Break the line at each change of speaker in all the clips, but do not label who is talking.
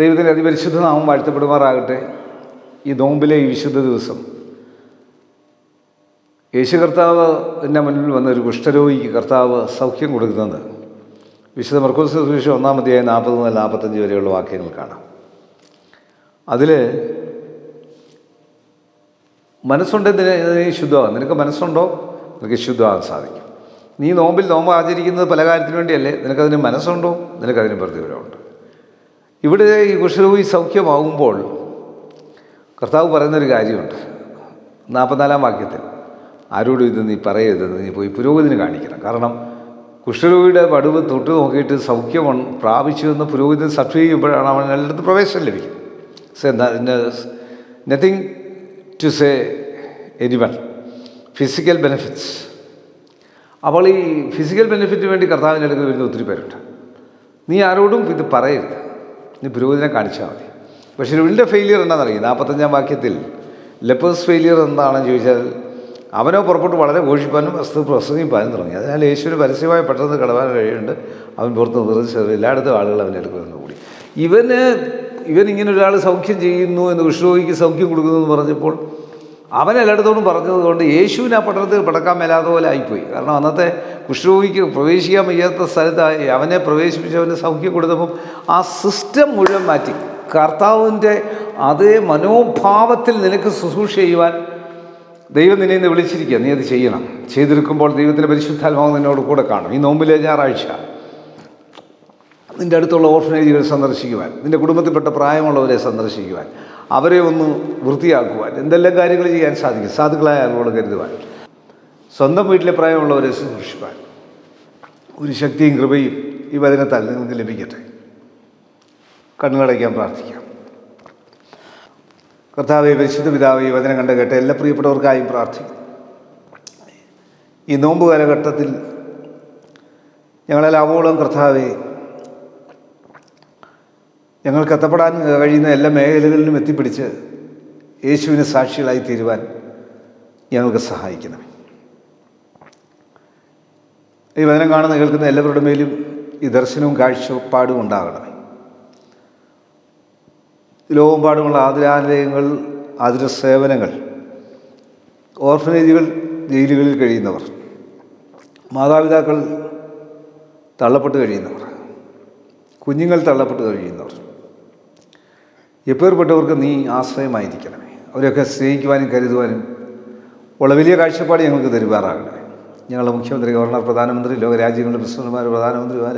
ദൈവത്തിന്റെ അതിപരിശുദ്ധ നാമം വാഴ്ത്തപ്പെടുമാറാകട്ടെ. ഈ നോമ്പിലെ ഈ വിശുദ്ധ ദിവസം. യേശു കർത്താവ് എന്റെ മുന്നിൽ വന്ന ഒരു കുഷ്ഠരോഗിക്ക് കർത്താവ് സൗഖ്യം കൊടുക്കുന്നത്. വിശുദ്ധ മർക്കോസ് സുവിശേഷം ഒന്നാമത്തെയായ നാൽപ്പത് മുതൽ നാൽപ്പത്തഞ്ച് വരെയുള്ള വാക്യങ്ങൾ കാണാം. അതിൽ മനസ്സുണ്ടെങ്കിൽ ശുദ്ധമാകും. നിനക്ക് മനസ്സുണ്ടോ? നിനക്ക് ശുദ്ധമാകാൻ സാധിക്കും. നീ നോമ്പിൽ നോമ്പ് ആചരിക്കുന്നത് പല കാര്യത്തിന് വേണ്ടിയല്ലേ? നിനക്കതിന് മനസ്സുണ്ടോ? നിനക്കതിന് പ്രതിഫലമുണ്ട്. ഇവിടെ ഈ കുഷ്ഠരോഗി സൗഖ്യമാകുമ്പോൾ കർത്താവ് പറയുന്നൊരു കാര്യമുണ്ട്. നാൽപ്പത്തിനാലാം വാക്യത്തിൽ ആരോടും ഇത് നീ പറയരുത് നീ പോയി പുരോഗതിന് കാണിക്കണം. കാരണം കുഷ്ഠരോഗിയുടെ വടുവ് തൊട്ട് നോക്കിയിട്ട് സൗഖ്യം പ്രാപിച്ചു എന്ന് പുരോഗതി സർട്ടിഫൈ ചെയ്യുമ്പോഴാണ് അവൻ എല്ലായിടത്തും പ്രവേശനം ലഭിക്കും. Nothing to say anyone physical benefits അവൾ ഈ ഫിസിക്കൽ ബെനിഫിറ്റിന് വേണ്ടി കർത്താവിന്റെ അടുത്ത് വരുന്ന ഒത്തിരി പേരുണ്ട്. നീ ആരോടും ഇത് പറയരുത്. നീ പുരോഗതിനെ കാണിച്ചാൽ മതി. പക്ഷേ ഇതിന്റെ ഫെയിലിയർ എന്താണെന്നറിയാം? നാൽപ്പത്തഞ്ചാം വാക്യത്തിൽ ലെപ്പേഴ്സ് ഫെയിലിയർ എന്താണെന്ന് ചോദിച്ചാൽ അവനോ പുറപ്പെട്ട് വളരെ ഘോഷിപ്പാനും വസ്തു പ്രസംഗിപ്പാനും തുടങ്ങി. അതിനാൽ യേശുവിന് പരസ്യമായി പെട്ടെന്ന് കടവാൻ കഴിയുന്നുണ്ട്. അവൻ പുറത്ത് നിർദ്ദേശിച്ചത് എല്ലായിടത്തും ആളുകൾ അവന്റെ എടുക്കുമെന്ന് കൂടി ഇവന് ഇവൻ ഇങ്ങനെ ഒരാൾ സൗഖ്യം ചെയ്യുന്നു എന്ന് വിഷ്ണുവിക്ക് സൗഖ്യം കൊടുക്കുന്നു എന്ന് പറഞ്ഞപ്പോൾ അവൻ എല്ലായിടത്തോടും പറഞ്ഞത് കൊണ്ട് യേശുവിന് ആ പട്ടണത്തിൽ പടക്കാൻ മേലാത്ത പോലെ ആയിപ്പോയി. കാരണം അന്നത്തെ കുഷ്ഠരോഗിക്ക് പ്രവേശിക്കാൻ വയ്യാത്ത സ്ഥലത്ത് അവനെ പ്രവേശിപ്പിച്ച് അവന് സൗഖ്യം കൊടുത്തപ്പം ആ സിസ്റ്റം മുഴുവൻ മാറ്റി. കർത്താവിന്റെ അതേ മനോഭാവത്തിൽ നിനക്ക് ശുശ്രൂഷ ചെയ്യുവാൻ ദൈവം നിന്നെ ഇന്ന് വിളിച്ചിരിക്കുക. നീ അത് ചെയ്യണം. ചെയ്തിരിക്കുമ്പോൾ ദൈവത്തിന്റെ പരിശുദ്ധാത്മാവ് നിന്നോട് കൂടെ കാണും ഈ നോമ്പിലെ ഞായറാഴ്ച നിന്റെ അടുത്തുള്ള ഓർഫനേജുകൾ സന്ദർശിക്കുവാൻ നിന്റെ കുടുംബത്തിൽപ്പെട്ട പ്രായമുള്ളവരെ സന്ദർശിക്കുവാൻ അവരെ ഒന്ന് വൃത്തിയാക്കുവാൻ എന്തെല്ലാം കാര്യങ്ങൾ ചെയ്യാൻ സാധിക്കും? സാധുക്കളായ ആളുകൾ കരുതുവാൻ. സ്വന്തം വീട്ടിലെ പ്രായമുള്ളവരെ ശുശ്രൂഷിപ്പാൻ. ഒരു ശക്തിയും കൃപയും ഈ വചനത്താൽ നിങ്ങൾക്ക് ലഭിക്കട്ടെ. കണ്ണുകളടയ്ക്കാൻ പ്രാർത്ഥിക്കാം. കർത്താവെ പരിശുദ്ധ പിതാവ് ഈ വചനം കണ്ട കേട്ട എല്ലാ പ്രിയപ്പെട്ടവർക്കായും പ്രാർത്ഥിക്കും ഈ നോമ്പ് കാലഘട്ടത്തിൽ ഞങ്ങളെല്ലാവോളം കർത്താവെ ഞങ്ങൾക്ക് എത്തപ്പെടാൻ കഴിയുന്ന എല്ലാ മേഖലകളിലും എത്തിപ്പിടിച്ച് യേശുവിന് സാക്ഷികളായി തീരുവാൻ ഞങ്ങൾക്ക് സഹായിക്കണം ഈ വചനം കാണുന്ന കേൾക്കുന്ന എല്ലാവരുടെ മേലും ഈ ദർശനവും കാഴ്ചപ്പാടും ഉണ്ടാകണം ലോകവും പാടുമുള്ള ആതുരാലയങ്ങൾ ആതുര സേവനങ്ങൾ ഓർഫനേജുകൾ ജയിലുകളിൽ കഴിയുന്നവർ മാതാപിതാക്കൾ തള്ളപ്പെട്ട് കഴിയുന്നവർ കുഞ്ഞുങ്ങൾ തള്ളപ്പെട്ട് കഴിയുന്നവർ എപ്പേർപ്പെട്ടവർക്ക് നീ ആശ്രയമായിരിക്കണമേ? അവരെയൊക്കെ സ്നേഹിക്കുവാനും കരുതുവാനും ഉള്ള വലിയ കാഴ്ചപ്പാട് ഞങ്ങൾക്ക് തരുവാറാകണമേ ഞങ്ങളുടെ മുഖ്യമന്ത്രി ഗവർണർ പ്രധാനമന്ത്രി ലോകരാജ്യങ്ങളുടെ പ്രസിഡന്റുമാർ പ്രധാനമന്ത്രിമാർ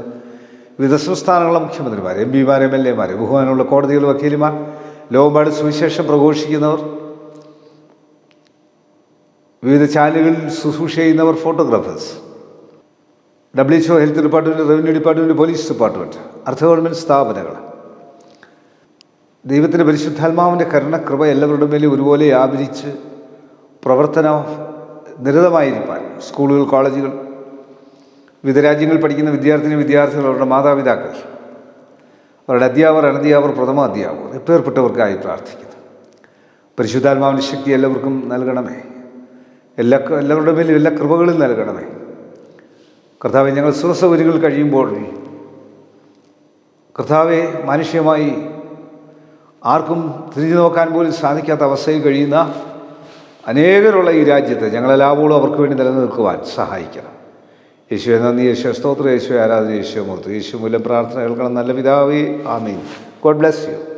വിവിധ സംസ്ഥാനങ്ങളുടെ മുഖ്യമന്ത്രിമാർ എം പിമാർ എം എൽ എമാർ ബഹുമാനുള്ള കോടതികൾ വക്കീലുമാർ ലോകമ്പാട് സുവിശേഷം പ്രഘോഷിക്കുന്നവർ വിവിധ ചാനലുകളിൽ ശുശ്രൂഷ ചെയ്യുന്നവർ photographers W H O health department revenue department police department അർദ്ധ ഗവൺമെന്റ് സ്ഥാപനങ്ങൾ ദൈവത്തിന്റെ പരിശുദ്ധാത്മാവിന്റെ കരുണകൃപ എല്ലാവരുടെ മേലും ഒരുപോലെ വ്യാപരിച്ച് പ്രവർത്തന നിരതമായിരിക്കാൻ സ്കൂളുകൾ കോളേജുകൾ വിവിധ രാജ്യങ്ങളിൽ പഠിക്കുന്ന വിദ്യാർത്ഥിനി വിദ്യാർത്ഥികൾ അവരുടെ മാതാപിതാക്കൾ അവരുടെ അധ്യാപകർ അനധ്യാപകർ പ്രഥമ അധ്യാപകർ എപ്പേർപ്പെട്ടവർക്കായി പ്രാർത്ഥിക്കുന്നു. പരിശുദ്ധാത്മാവിന്റെ ശക്തി എല്ലാവർക്കും നൽകണമേ. എല്ലാ എല്ലാവരുടെ മേലും എല്ലാ കൃപകളും നൽകണമേ. കർത്താവെ ഞങ്ങൾ സുഖസൗകര്യങ്ങൾ കഴിയുമ്പോൾ കർത്താവെ മാനുഷ്യമായി ആർക്കും തിരിഞ്ഞു നോക്കാൻ പോലും സാധിക്കാത്ത അവസ്ഥയിൽ കഴിയുന്ന അനേകരുള്ള ഈ രാജ്യത്ത് ഞങ്ങളെല്ലാവരും അവർക്ക് വേണ്ടി നിലനിൽക്കുവാൻ സഹായിക്കണം. യേശുവെ നന്ദി. യേശു സ്തോത്ര. യേശു ആരാധന. യേശു മൂർത്തി. യേശു മൂലം പ്രാർത്ഥന കേൾക്കണം. നല്ല പിതാവേ. ആമീൻ. God bless you.